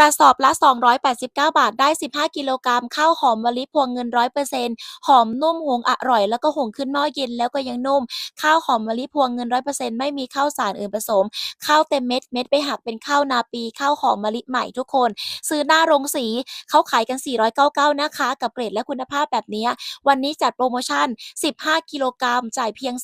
กระสอบละ 289 บาทได้ 15 กิโลกรัมข้าวหอมมะลิพวงเงิน 100%หอมนุ่มหงอร่อย แล้วก็หุงขึ้นหม้อเย็นแล้วก็ยังนุ่ม ข้าวหอมมะลิพวงเงิน 100%ไม่มีข้าวสารอื่นผสม ข้าวเต็มเม็ดเม็ดไม่หักเป็นข้าวนาปีข้าวหอมมะลิใหม่ทุกคน ซื้อหน้าโรงสีเขาขายกัน 499 นะคะ กับเกรดและคุณภาพแบบนี้ วันนี้จัดโพรโมชั่น 15 กิโลกรัมจ่ายเพียง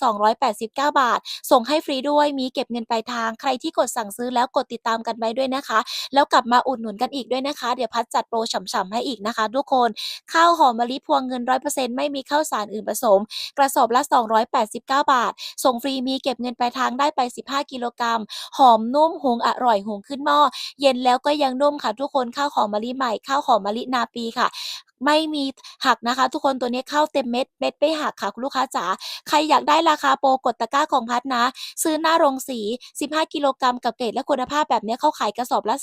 289 บาท ส่งให้ฟรีด้วยมีเก็บเงินปลายทางใครที่กดสั่งซื้อแล้วกดติดตามกันไว้ด้วยนะคะ แล้วกลับมาอุดหนุนกันอีกด้วยนะคะ เดี๋ยวพัดจัดโปรฉ่ำๆให้อีกนะคะ ทุกคน ข้าวหอมมะลิพวงเงิน 100%ไม่มีข้าวสารอื่นผสม กระสอบละ 289 บาท ส่งฟรีมีเก็บเงินปลายทางได้ไป 15 กิโลกรัม หอมนุ่มหงอร่อยหงขึ้นหม้อ เย็นแล้วก็ยังนุ่มค่ะ ทุกคนข้าวหอมมะลิใหม่ข้าวหอมมะลินาปีค่ะ ไม่มีหักนะคะ ทุกคนตัวนี้เข้าเต็มเม็ดเม็ดไม่หักค่ะคุณลูกค้าจ๋าใครอยากได้ราคาโปรกดตะกร้าของพัดนะ ซื้อหน้าโรงสี 15 กิโลกรัมกับเกรดและคุณภาพแบบนี้เขาขายกระสอบละ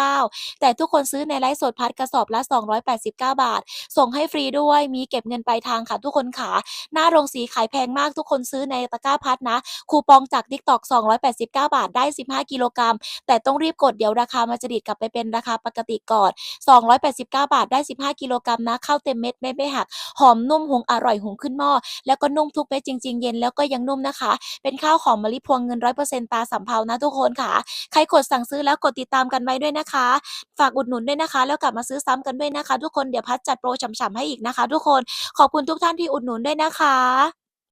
499 แต่ทุกคนซื้อในไลฟ์สดพัดกระสอบละ 289 บาท ส่งให้ฟรีด้วยมีเก็บเงินปลายทางค่ะ ทุกคนขาหน้าโรงสีขายแพงมากทุกคนซื้อในตะกร้าพัดนะ คูปองจาก TikTok 289 บาทได้ 15 กิโลกรัม แต่ต้องรีบกดเดี๋ยวราคามันจะดีดกลับไปเป็นราคาปกติก่อน 289 บาทได้ 15 กิโลกรัมนะข้าวเต็มเม็ดไม่ไม่หัก หอมนุ่มหุงอร่อยหุงขึ้นหม้อแล้วก็นุ่มทุกเม็ดจริง ๆ เย็นแล้วก็ยังนุ่มนะคะ เป็นข้าวหอมมะลิพวงเงินร้อยเปอร์เซ็นตาสำเภานะทุกคนค่ะ ใครกดสั่งซื้อแล้วกดติดตามกันไว้ด้วยนะคะ ฝากอุดหนุนด้วยนะคะ แล้วกลับมาซื้อซ้ำกันด้วยนะคะ ทุกคนเดี๋ยวพัดจัดโปรฉ่ำๆให้อีกนะคะ ทุกคนขอบคุณทุกท่านที่อุดหนุนด้วยนะคะ